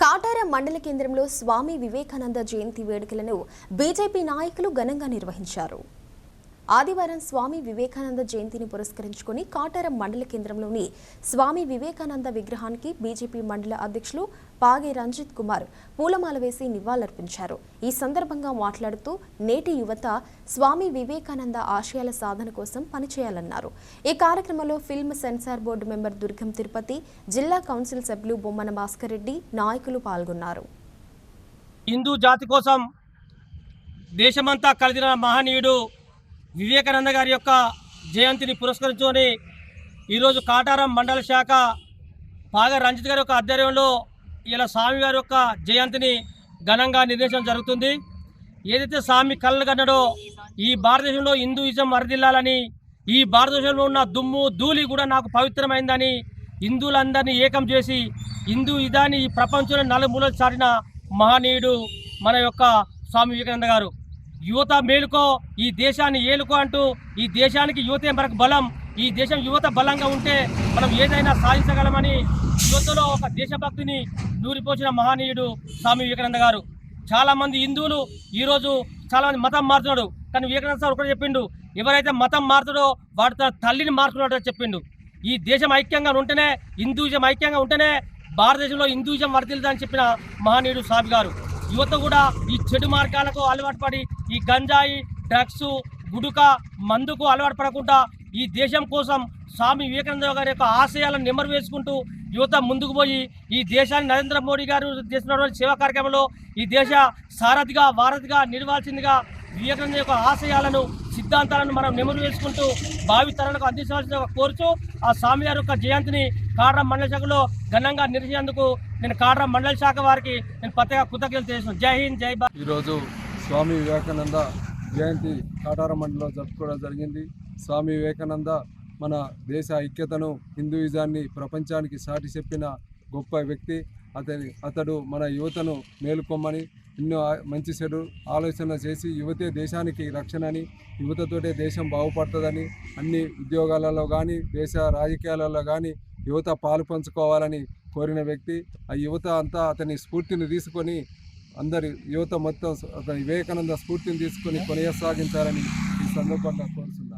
కాటారం మండల కేంద్రంలో స్వామి వివేకానంద జయంతి వేడుకలను బీజేపీ నాయకులు ఘనంగా నిర్వహించారు. ఆదివారం స్వామి వివేకానంద జయంతిని పురస్కరించుకుని కాటారం మండల కేంద్రంలోని స్వామి వివేకానంద విగ్రహానికి బీజేపీ మండల అధ్యక్షులు పాగే రంజిత్ కుమార్ పూలమాల వేసి నివాళులర్పించారు. ఈ సందర్భంగా మాట్లాడుతూ నేటి యువత స్వామి వివేకానంద ఆశయాల సాధన కోసం పనిచేయాలన్నారు. ఈ కార్యక్రమంలో film censor board member Durgam Tirupati జిల్లా కౌన్సిల్ సభ్యులు బొమ్మన భాస్కర్ రెడ్డి నాయకులు పాల్గొన్నారు. హిందూ జాతి కోసం దేశమంతా కలిదిన మహనీయుడు వివేకానంద గారి యొక్క జయంతిని పురస్కరించుకొని ఈరోజు కాటారం మండల శాఖ పాగ రంజిత్ గారి యొక్క ఆధ్వర్యంలో ఇలా స్వామి గారి యొక్క జయంతిని ఘనంగా నిర్వహించడం జరుగుతుంది. ఏదైతే స్వామి కళ్ళు కన్నాడో ఈ భారతదేశంలో హిందూయిజం మరదిల్లాలని ఈ భారతదేశంలో ఉన్న దుమ్ము ధూళి కూడా నాకు పవిత్రమైందని హిందువులందరినీ ఏకం చేసి హిందూ ఇదాన్ని ఈ ప్రపంచంలో నలుమూలలు చాటిన మహనీయుడు మన యొక్క స్వామి వివేకానంద గారు. యువత మేలుకో ఈ దేశాన్ని ఏలుకో అంటూ ఈ దేశానికి యువతే మనకు బలం ఈ దేశం యువత బలంగా ఉంటే మనం ఏదైనా సాధించగలమని యువతలో ఒక దేశభక్తిని నూరిపోసిన మహనీయుడు స్వామి వివేకానంద గారు. చాలామంది హిందువులు ఈరోజు చాలామంది మతం మారుతున్నాడు కానీ వివేకానంద సార్ ఒకటి చెప్పిండు ఎవరైతే మతం మారుతాడో వాడు తన తల్లిని మార్చుకున్నాడో చెప్పిండు. ఈ దేశం ఐక్యంగా ఉంటేనే హిందూజం ఐక్యంగా ఉంటేనే భారతదేశంలో హిందూయిజం వర్తిల్దని చెప్పిన మహనీయుడు స్వామి గారు. యువత కూడా ఈ చెడు మార్గాలకు అలవాటు పడి ఈ గంజాయి డ్రగ్స్ గుడుక మందుకు అలవాటు పడకుండా ఈ దేశం కోసం స్వామి వివేకానంద గారి యొక్క ఆశయాలను నెమరు వేసుకుంటూ యువత ముందుకు పోయి ఈ దేశాన్ని నరేంద్ర మోడీ గారు చేసినటువంటి సేవా కార్యక్రమంలో ఈ దేశ సారథిగా వారధిగా నిలవాల్సిందిగా వివేకానంద యొక్క ఆశయాలను సిద్ధాంతాలను మనం నెమరు వేసుకుంటూ భావి తరాలకు కోరుచు ఆ స్వామి గారి యొక్క జయంతిని కాడ్రం మండల శాఖలో ఘనంగా నిలిచేందుకు నేను కాడ్రం మండల శాఖ వారికి నేను పత్తగా కృతజ్ఞతలు చేస్తున్నాను జై హింద్ జై భారత్. ఈరోజు స్వామి వివేకానంద జయంతి కాటార మండలిలో జరుపుకోవడం జరిగింది. స్వామి వివేకానంద మన దేశ ఐక్యతను హిందూయిజాన్ని ప్రపంచానికి సాటి చెప్పిన గొప్ప వ్యక్తి. అతని అతడు మన యువతను మేలుకొమ్మని ఎన్నో మంచి చెడు ఆలోచన చేసి యువతే దేశానికి రక్షణ అని యువతతోటే దేశం బాగుపడుతుందని అన్ని ఉద్యోగాలలో కానీ దేశ రాజకీయాలలో కానీ యువత పాలు పంచుకోవాలని కోరిన వ్యక్తి ఆ యువత అంతా అతని స్ఫూర్తిని తీసుకొని అందరి యువత మొత్తం అతని వివేకానంద స్ఫూర్తిని తీసుకొని కొనసాగించాలని ఈ సందర్భంగా కోరుతున్నాను.